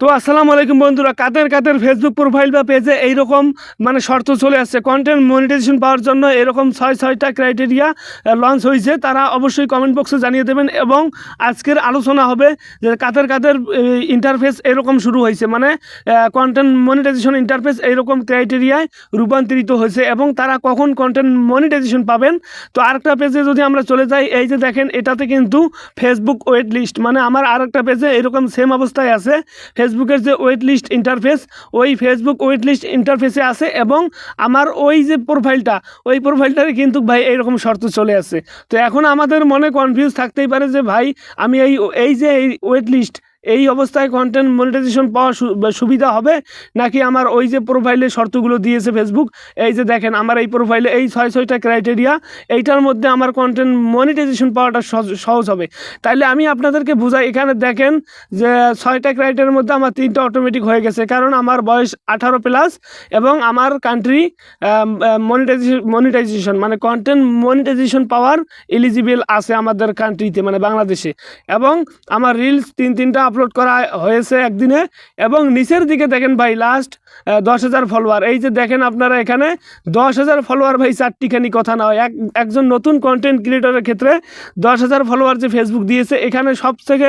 তো আসসালামু আলাইকুম বন্ধুরা, কাদের কাদের ফেসবুক প্রোফাইল বা পেজে এইরকম মানে শর্ত চলে আসছে? কন্টেন্ট মনিটাইজেশন পাওয়ার জন্য এরকম ছয় ছয়টা ক্রাইটেরিয়া লঞ্চ হয়েছে। তারা অবশ্যই কমেন্ট বক্সে জানিয়ে দেবেন এবং আজকের আলোচনা হবে যে কাদের কাদের ইন্টারফেস এরকম শুরু হয়েছে। মানে কন্টেন্ট মনিটাইজেশন ইন্টারফেস এইরকম ক্রাইটেরিয়ায় রূপান্তরিত হয়েছে এবং তারা কখন কন্টেন্ট মনিটাইজেশন পাবেন? তো আরেকটা পেজে যদি আমরা চলে যাই, এই যে দেখেন, এটাতে কিন্তু ফেসবুক ওয়েট লিস্ট মানে আমার আরেকটা পেজে এরকম সেম অবস্থায় আছে। ফেসবুকের যে ওয়েট লিস্ট ইন্টারফেস ওই ফেসবুক ওয়েট লিস্ট ইন্টারফেসে আছে এবং আমার ওই যে প্রোফাইলটা ওই প্রোফাইলটারে কিন্তু ভাই এইরকম শর্ত চলে আসে তো এখন আমাদের মনে কনফিউজ থাকতেই পারে যে ভাই, আমি এই এই যে এই ওয়েট লিস্ট এই অবস্থায় কন্টেন্ট মনিটাইজেশন পাওয়া সুবিধা হবে? নাকি আমার ওই যে প্রোফাইলে শর্তগুলো দিয়েছে ফেসবুক এই যে দেখেন আমার এই প্রোফাইলে এই ছয় ছয়টা ক্রাইটেরিয়া এইটার মধ্যে আমার কন্টেন্ট মনিটাইজেশন পাওয়াটা সহজ হবে। তাইলে আমি আপনাদেরকে বুঝাই, এখানে দেখেন যে ছয়টা ক্রাইটেরিয়ার মধ্যে আমার তিনটা অটোমেটিক হয়ে গেছে। কারণ আমার বয়স আঠারো প্লাস এবং আমার কান্ট্রি মনিটাইজেশন মনিটাইজেশন মানে কন্টেন্ট মনিটাইজেশন পাওয়ার এলিজিবল আছে আমাদের কান্ট্রিতে মানে বাংলাদেশে। এবং আমার রিলস তিন, তিনটা আপলোড করা হয়েছে একদিনে এবং নিচের দিকে দেখেন ভাই লাস্ট দশ হাজার ফলোয়ার এই যে দেখেন আপনারা এখানে দশ হাজার ফলোয়ার ভাই, চারটিখানি কথা নয় এক, একজন নতুন কন্টেন্ট ক্রিয়েটরের ক্ষেত্রে দশ হাজার ফলোয়ার যে ফেসবুক দিয়েছে, এখানে সব থেকে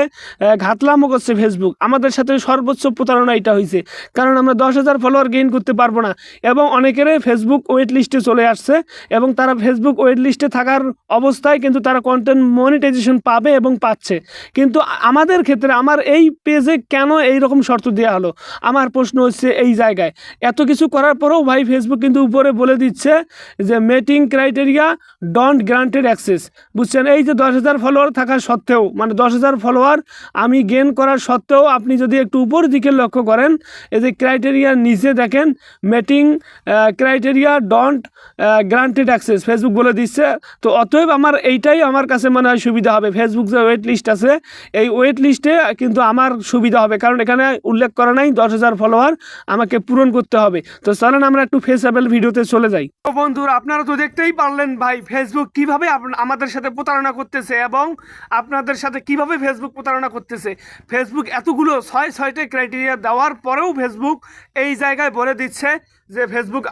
ঘাতলামো করছে ফেসবুক আমাদের সাথে সর্বোচ্চ প্রতারণা এটা হয়েছে কারণ আমরা দশ হাজার ফলোয়ার গেইন করতে পারব না। এবং অনেকেরই ফেসবুক ওয়েট লিস্টে চলে আসছে এবং তারা ফেসবুক ওয়েট লিস্টে থাকার অবস্থায় কিন্তু তারা কন্টেন্ট মনিটাইজেশন পাবে এবং পাচ্ছে। কিন্তু আমাদের ক্ষেত্রে, আমার এই পেজে কেন এই রকম শর্ত দেওয়া হলো? আমার প্রশ্ন হচ্ছে এই জায়গায়। এত কিছু করার পরেও ভাই ফেসবুক কিন্তু উপরে বলে দিচ্ছে যে meeting criteria don't granted access বুঝছেন? এই যে দশ হাজার ফলোয়ার থাকা সত্ত্বেও মানে দশ হাজার ফলোয়ার আমি গেন করার সত্ত্বেও আপনি যদি একটু উপর দিকে লক্ষ্য করেন, এই যে ক্রাইটেরিয়ার নিচে দেখেন meeting criteria don't granted access Facebook বলে দিচ্ছে। তো অতএব আমার এইটাই আমার কাছে মনে হয় সুবিধা হবে। ফেসবুক যে ওয়েট লিস্ট আছে, এই ওয়েট লিস্টে কিন্তু আমার সুবিধা হবে। কারণ এখানে উল্লেখ করা নাই, দশ হাজার ফলোয়ার আমাকে পূরণ করতে হবে। তো চলেন আমরা একটু ফেসেবল ভিডিওতে চলে যাই। তো বন্ধুরা, আপনারা তো দেখতেই পারলেন ভাই ফেসবুক কীভাবে আমাদের সাথে প্রতারণা করতেছে এবং আপনাদের সাথে কীভাবে ফেসবুক প্রতারণা করতেছে। ফেসবুক এতগুলো ছয়, ছয়টা ক্রাইটেরিয়া দেওয়ার পরেও ফেসবুক এই জায়গায় বলে দিচ্ছে যে ফেসবুক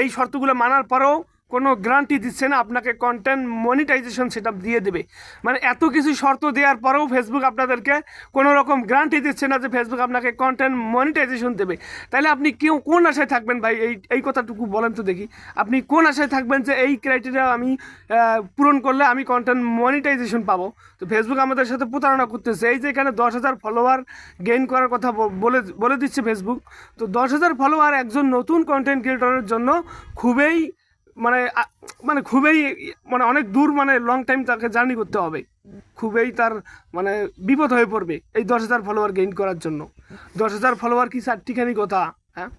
এই শর্তগুলো মানার পরেও কোনো গ্যারান্টি দিচ্ছে না, আপনাকে কন্টেন্ট মনিটাইজেশন সেটা দিয়ে দেবে। মানে এত কিছু শর্ত দেওয়ার পরেও ফেসবুক আপনাদেরকে কোনো রকম গ্যারান্টি দিচ্ছে না যে ফেসবুক আপনাকে কন্টেন্ট মনিটাইজেশন দেবে। তাহলে আপনি কেউ কোন আশায় থাকবেন ভাই? এই এই কথাটুকু বলেন তো দেখি। আপনি কোন আশায় থাকবেন যে এই ক্রাইটেরিয়া আমি পূরণ করলে আমি কন্টেন্ট মনিটাইজেশন পাবো? তো ফেসবুক আমাদের সাথে প্রতারণা করতেছে। এই যে এখানে দশ হাজার ফলোয়ার গেইন করার কথা বলে বলে দিচ্ছে ফেসবুক তো দশ হাজার ফলোয়ার একজন নতুন কন্টেন্ট ক্রিয়েটরের জন্য খুবই মানে মানে খুবই মানে অনেক দূর মানে লং টাইম তাকে জার্নি করতে হবে। খুবই তার মানে বিপদ হয়ে পড়বে এই দশ হাজার ফলোয়ার গেইন করার জন্য। দশ হাজার ফলোয়ার কি চারটিখানি কথা হ্যাঁ?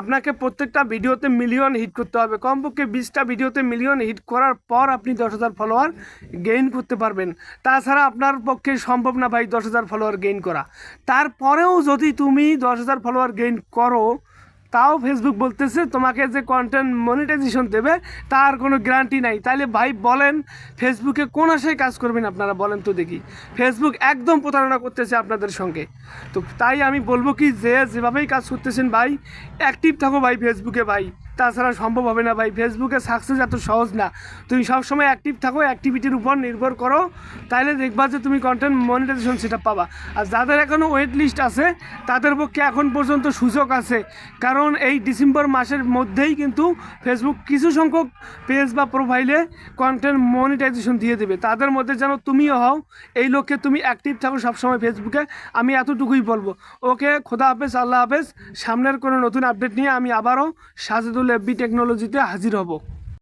আপনাকে প্রত্যেকটা ভিডিওতে মিলিয়ন হিট করতে হবে। কমপক্ষে বিশটা ভিডিওতে মিলিয়ন হিট করার পর আপনি দশ হাজার ফলোয়ার গেইন করতে পারবেন। তাছাড়া আপনার পক্ষে সম্ভব না ভাই দশ হাজার ফলোয়ার গেইন করা। তারপরেও যদি তুমি দশ হাজার ফলোয়ার গেইন করো তাও ফেসবুক বলতেছে, তোমাকে যে কন্টেন্ট মনিটাইজেশন দেবে, তার কোনো গ্যারান্টি নাই। তাহলে ভাই বলেন ফেসবুকে কোন আশায় কাজ করবেন আপনারা? বলেন তো দেখি। ফেসবুক একদম প্রতারণা করতেছে আপনাদের সঙ্গে। তো তাই আমি বলব কি, যে যেভাবেই কাজ করতেছেন ভাই অ্যাক্টিভ থাকো ভাই ফেসবুকে ভাই। তাছাড়া সম্ভব হবে না ভাই। ফেসবুকে সাকসেস এত সহজ না। তুমি সবসময় অ্যাক্টিভ থাকো অ্যাক্টিভিটির উপর নির্ভর করো। তাহলে দেখবা যে তুমি কন্টেন্ট মনিটাইজেশন সেটা পাবা। আর যাদের এখনও ওয়েট লিস্ট আছে, তাদের পক্ষে এখন পর্যন্ত সুযোগ আছে। কারণ এই ডিসেম্বর মাসের মধ্যেই কিন্তু ফেসবুক কিছু সংখ্যক পেজ বা প্রোফাইলে কন্টেন্ট মনিটাইজেশন দিয়ে দেবে। তাদের মধ্যে যেন তুমিও হও, এই লক্ষ্যে তুমি অ্যাক্টিভ থাকো সবসময় ফেসবুকে আমি এতটুকুই বলব। ওকে, খোদা হাফেজ, আল্লাহ হাফেজ। সামনের কোনো নতুন আপডেট নিয়ে আমি আবারও সাজেদুল এফবি টেকনোলজিতে হাজির হব।